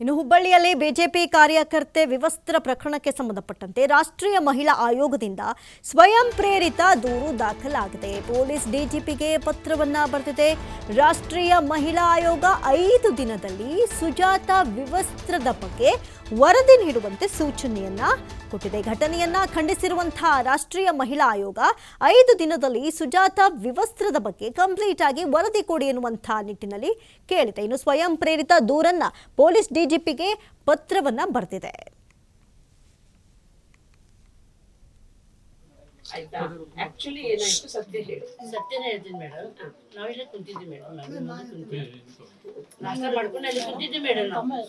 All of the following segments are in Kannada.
ಇನ್ನು ಹುಬ್ಬಳ್ಳಿಯಲ್ಲಿ ಬಿಜೆಪಿ ಕಾರ್ಯಕರ್ತೆ ವಿವಸ್ತ್ರ ಪ್ರಕರಣಕ್ಕೆ ಸಂಬಂಧಪಟ್ಟಂತೆ ರಾಷ್ಟ್ರೀಯ ಮಹಿಳಾ ಆಯೋಗದಿಂದ ಸ್ವಯಂ ಪ್ರೇರಿತ ದೂರು ದಾಖಲಾಗಿದೆ. ಪೊಲೀಸ್ ಡಿಜಿಪಿಗೆ ಪತ್ರವನ್ನ ಬರೆದಿದೆ. ರಾಷ್ಟ್ರೀಯ ಮಹಿಳಾ ಆಯೋಗ ಐದು ದಿನದಲ್ಲಿ ಸುಜಾತ ವಿವಸ್ತ್ರದ ಬಗ್ಗೆ ವರದಿ ನೀಡುವಂತೆ ಸೂಚನೆಯನ್ನ ಕೊಟ್ಟಿದೆ. ಘಟನೆಯನ್ನ ಖಂಡಿಸಿರುವಂತಹ ರಾಷ್ಟ್ರೀಯ ಮಹಿಳಾ ಆಯೋಗ ಐದು ದಿನದಲ್ಲಿ ಸುಜಾತ ವಿವಸ್ತ್ರದ ಬಗ್ಗೆ ಕಂಪ್ಲೀಟ್ ಆಗಿ ವರದಿ ಕೊಡಿ ಎನ್ನುವಂತಹ ನಿಟ್ಟಿನಲ್ಲಿ ಕೇಳಿದೆ. ಇನ್ನು ಸ್ವಯಂ ಪ್ರೇರಿತ ದೂರನ್ನ ಪೊಲೀಸ್ ಡಿಜಿಪಿಗೆ ಪತ್ರವನ್ನ ಬರೆದಿದೆ. ಆಯ್ತಾ ಆಕ್ಚುಲಿ ಏನಾಯ್ತು ಸತ್ಯ ಹೇಳು. ಸತ್ಯನೇ ಹೇಳ್ತೀನಿ ಮೇಡಮ್. ನಾವಿಲ್ಲೇ ಕುಂತಿದ್ವಿ ಮೇಡಮ್. ನಾಷ್ಟ ಮಾಡ್ಕೊಂಡು ಅಲ್ಲಿ ಕುಂತಿದ್ವಿ ಮೇಡಮ್ ನಾವು.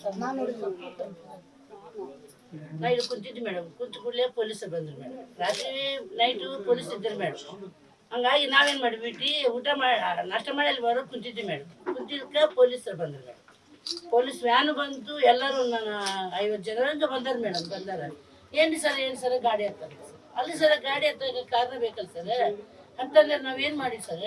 ನಾ ಇಲ್ಲಿ ಕುಂತಿದ್ವಿ ಮೇಡಮ್. ಕುಂತ ಕೂಡಲೇ ಪೊಲೀಸರು ಬಂದ್ರು ಮೇಡಮ್. ರಾತ್ರಿ ನೈಟು ಪೊಲೀಸ್ ಇದ್ದರು ಮೇಡಮ್. ಹಂಗಾಗಿ ನಾವೇನ್ ಮಾಡಿಬಿಟ್ಟು ಊಟ ಮಾಡಿ ನಾಷ್ಟ ಮಾಡಿ ಅಲ್ಲಿ ಬರೋ ಕುಂತಿದ್ವಿ ಮೇಡಮ್. ಕುಂತಿದ್ದಕ್ಕೆ ಪೊಲೀಸರು ಬಂದ್ರು ಮೇಡಮ್. ಪೊಲೀಸ್ ವ್ಯಾನ್ ಬಂತು, ಎಲ್ಲರೂ ನನ್ನ ಐವತ್ತು ಜನರಂಗ ಬಂದಾರ ಮೇಡಮ್, ಬಂದಾರ. ಏನು ಸರ್ ಏನು ಸರ್, ಗಾಡಿ ಹತ್ತಾರೆ ಅಲ್ಲಿ ಸರ್, ಗಾಡಿ ಹತ್ತಕ್ಕೆ ಕಾರಣ ಬೇಕಲ್ಲ ಸರ್? ಅಂತಂದ್ರೆ ನಾವೇನ್ ಮಾಡಿ ಸರ್?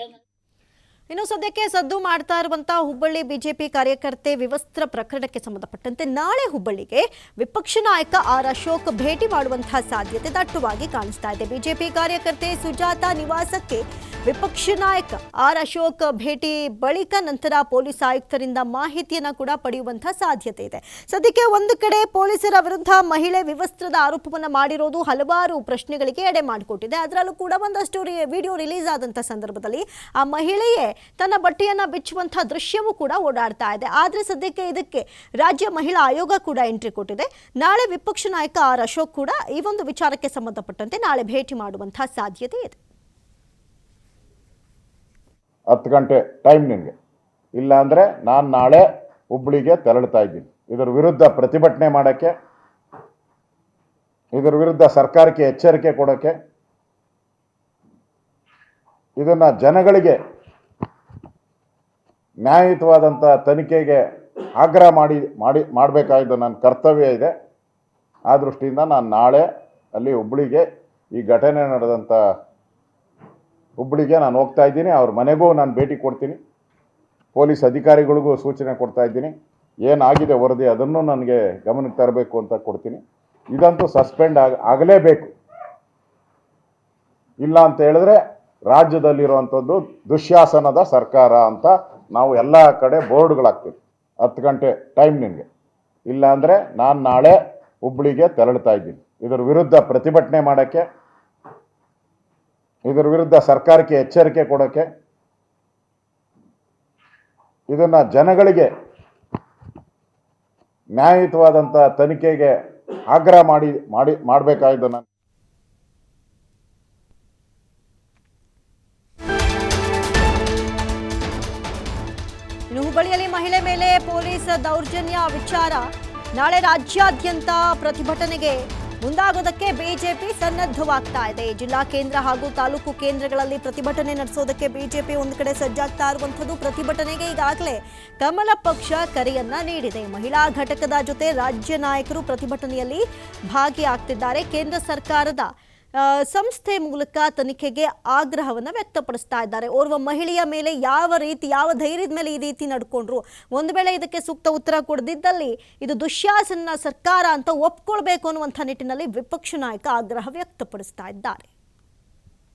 ಇನ್ನು ಸದ್ಯಕ್ಕೆ ಸದ್ದು ಮಾಡ್ತಾ ಇರುವಂತಹ ಹುಬ್ಬಳ್ಳಿ ಬಿಜೆಪಿ ಕಾರ್ಯಕರ್ತೆ ವಿವಸ್ತ್ರ ಪ್ರಕರಣಕ್ಕೆ ಸಂಬಂಧಪಟ್ಟಂತೆ ನಾಳೆ ಹುಬ್ಬಳ್ಳಿಗೆ ವಿಪಕ್ಷ ನಾಯಕ ಆರ್ ಅಶೋಕ್ ಭೇಟಿ ಮಾಡುವಂತಹ ಸಾಧ್ಯತೆ ದಟ್ಟವಾಗಿ ಕಾಣಿಸ್ತಾ ಇದೆ. ಬಿಜೆಪಿ ಕಾರ್ಯಕರ್ತೆ ಸುಜಾತ ನಿವಾಸಕ್ಕೆ ವಿಪಕ್ಷ ನಾಯಕ ಆರ್ ಅಶೋಕ್ ಭೇಟಿ ಬಳಿಕ ನಂತರ ಪೊಲೀಸ್ ಆಯುಕ್ತರಿಂದ ಮಾಹಿತಿಯನ್ನು ಕೂಡ ಪಡೆಯುವಂತಹ ಸಾಧ್ಯತೆ ಇದೆ. ಸದ್ಯಕ್ಕೆ ಒಂದು ಕಡೆ ಪೊಲೀಸರ ವಿರುದ್ಧ ಮಹಿಳೆ ವಿವಸ್ತ್ರದ ಆರೋಪವನ್ನು ಮಾಡಿರೋದು ಹಲವಾರು ಪ್ರಶ್ನೆಗಳಿಗೆ ಎಡೆ ಮಾಡಿಕೊಟ್ಟಿದೆ. ಅದರಲ್ಲೂ ಕೂಡ ಒಂದಷ್ಟು ವಿಡಿಯೋ ರಿಲೀಸ್ ಆದಂಥ ಸಂದರ್ಭದಲ್ಲಿ ಆ ಮಹಿಳೆಯೇ ತನ್ನ ಬಟ್ಟೆಯನ್ನ ಬಿಚ್ಚುವಂತಹ ದೃಶ್ಯವೂ ಕೂಡ ಓಡಾಡ್ತಾ ಇದೆ. ಆದ್ರೆ ಸದ್ಯಕ್ಕೆ ಇದಕ್ಕೆ ರಾಜ್ಯ ಮಹಿಳಾ ಆಯೋಗ ಕೂಡ ಎಂಟ್ರಿ ಕೊಟ್ಟಿದೆ. ನಾಳೆ ವಿಪಕ್ಷ ನಾಯಕ ಆರ್ ಅಶೋಕ್ ಕೂಡ ಈ ಒಂದು ವಿಚಾರಕ್ಕೆ ಸಂಬಂಧಪಟ್ಟಂತೆ ನಾಳೆ ಭೇಟಿ ಮಾಡುವಂತಹ ಸಾಧ್ಯತೆ ಇದೆ. ಹತ್ತು ಗಂಟೆ ಟೈಮ್ ನಿಮಗೆ ಇಲ್ಲ ಅಂದರೆ ನಾನು ನಾಳೆ ಹುಬ್ಳಿಗೆ ತೆರಳ್ತಾ ಇದ್ದೀನಿ. ಇದರ ವಿರುದ್ಧ ಪ್ರತಿಭಟನೆ ಮಾಡೋಕ್ಕೆ, ಇದರ ವಿರುದ್ಧ ಸರ್ಕಾರಕ್ಕೆ ಎಚ್ಚರಿಕೆ ಕೊಡೋಕ್ಕೆ, ಇದನ್ನು ಜನಗಳಿಗೆ ನ್ಯಾಯಯುತವಾದಂಥ ತನಿಖೆಗೆ ಆಗ್ರಹ ಮಾಡಿ ಮಾಡಿ, ಮಾಡಬೇಕಾಗಿದ್ದು ನನ್ನ ಕರ್ತವ್ಯ ಇದೆ. ಆ ದೃಷ್ಟಿಯಿಂದ ನಾನು ನಾಳೆ ಅಲ್ಲಿ ಹುಬ್ಳಿಗೆ ಈ ಘಟನೆ ನಡೆದಂಥ ಹುಬ್ಳಿಗೆ ನಾನು ಹೋಗ್ತಾ ಇದ್ದೀನಿ. ಅವ್ರ ಮನೆಗೂ ನಾನು ಭೇಟಿ ಕೊಡ್ತೀನಿ. ಪೊಲೀಸ್ ಅಧಿಕಾರಿಗಳಿಗೂ ಸೂಚನೆ ಕೊಡ್ತಾ ಇದ್ದೀನಿ. ಏನಾಗಿದೆ ವರದಿ ಅದನ್ನು ನನಗೆ ಗಮನಕ್ಕೆ ತರಬೇಕು ಅಂತ ಕೊಡ್ತೀನಿ. ಇದಂತೂ ಸಸ್ಪೆಂಡ್ ಆಗ, ಆಗಲೇಬೇಕು. ಇಲ್ಲ ಅಂತ ಹೇಳಿದ್ರೆ ರಾಜ್ಯದಲ್ಲಿರುವಂಥದ್ದು ದುಶ್ಯಾಸನದ ಸರ್ಕಾರ ಅಂತ ನಾವು ಎಲ್ಲ ಕಡೆ ಬೋರ್ಡ್ಗಳಾಗ್ತೀವಿ ಹತ್ತು ಗಂಟೆ ಟೈಮ್ ನಿಮಗೆ. ಇಲ್ಲಾಂದರೆ ನಾನು ನಾಳೆ ಹುಬ್ಳಿಗೆ ತೆರಳ್ತಾ ಇದ್ದೀನಿ. ಇದರ ವಿರುದ್ಧ ಪ್ರತಿಭಟನೆ ಮಾಡೋಕ್ಕೆ, ಇದರ ವಿರುದ್ಧ ಸರ್ಕಾರಕ್ಕೆ ಎಚ್ಚರಿಕೆ ಕೊಡೋಕ್ಕೆ, ಇದನ್ನು ಜನಗಳಿಗೆ ನ್ಯಾಯಯುತವಾದಂಥ ತನಿಖೆಗೆ ಆಗ್ರಹ ಮಾಡಿ ಮಾಡಿ ಮಾಡಬೇಕಾಗಿದ್ದು ನಾನು. ಇನ್ನು ಮಹಿಳೆ ಮೇಲೆ ಪೊಲೀಸ್ ದೌರ್ಜನ್ಯ ವಿಚಾರ. ನಾಳೆ ರಾಜ್ಯಾದ್ಯಂತ ಪ್ರತಿಭಟನೆಗೆ ಮುಂದಾಗೋದಕ್ಕೆ ಬಿಜೆಪಿ ಸನ್ನದ್ಧವಾಗ್ತಾ ಇದೆ. ಜಿಲ್ಲಾ ಕೇಂದ್ರ ಹಾಗೂ ತಾಲೂಕು ಕೇಂದ್ರಗಳಲ್ಲಿ ಪ್ರತಿಭಟನೆ ನಡೆಸೋದಕ್ಕೆ ಬಿಜೆಪಿ ಒಂದು ಕಡೆ ಸಜ್ಜಾಗ್ತಾ ಇರುವಂಥದ್ದು ಪ್ರತಿಭಟನೆಗೆ ಈಗಾಗಲೇ ಕಮಲ ಪಕ್ಷ ಕರೆಯನ್ನ ನೀಡಿದೆ. ಮಹಿಳಾ ಘಟಕದ ಜೊತೆ ರಾಜ್ಯ ನಾಯಕರು ಪ್ರತಿಭಟನೆಯಲ್ಲಿ ಭಾಗಿಯಾಗ್ತಿದ್ದಾರೆ. ಕೇಂದ್ರ ಸರ್ಕಾರದ ಸಂಸ್ಥೆ ಮೂಲಕ ತನಿಖೆಗೆ ಆಗ್ರಹವನ್ನು ವ್ಯಕ್ತಪಡಿಸ್ತಾ ಇದ್ದಾರೆ. ಓರ್ವ ಮಹಿಳೆಯ ಮೇಲೆ ಯಾವ ರೀತಿ, ಯಾವ ಧೈರ್ಯದ ಮೇಲೆ ಈ ರೀತಿ ನಡ್ಕೊಂಡ್ರು? ಒಂದು ವೇಳೆ ಇದಕ್ಕೆ ಸೂಕ್ತ ಉತ್ತರ ಕೊಡದಿದ್ದಲ್ಲಿ ಇದು ದುಶ್ಯಾಸನ ಸರ್ಕಾರ ಅಂತ ಒಪ್ಕೊಳ್ಬೇಕು ಅನ್ನುವಂಥ ನಿಟ್ಟಿನಲ್ಲಿ ವಿಪಕ್ಷ ನಾಯಕ ಆಗ್ರಹ ವ್ಯಕ್ತಪಡಿಸ್ತಾ ಇದ್ದಾರೆ.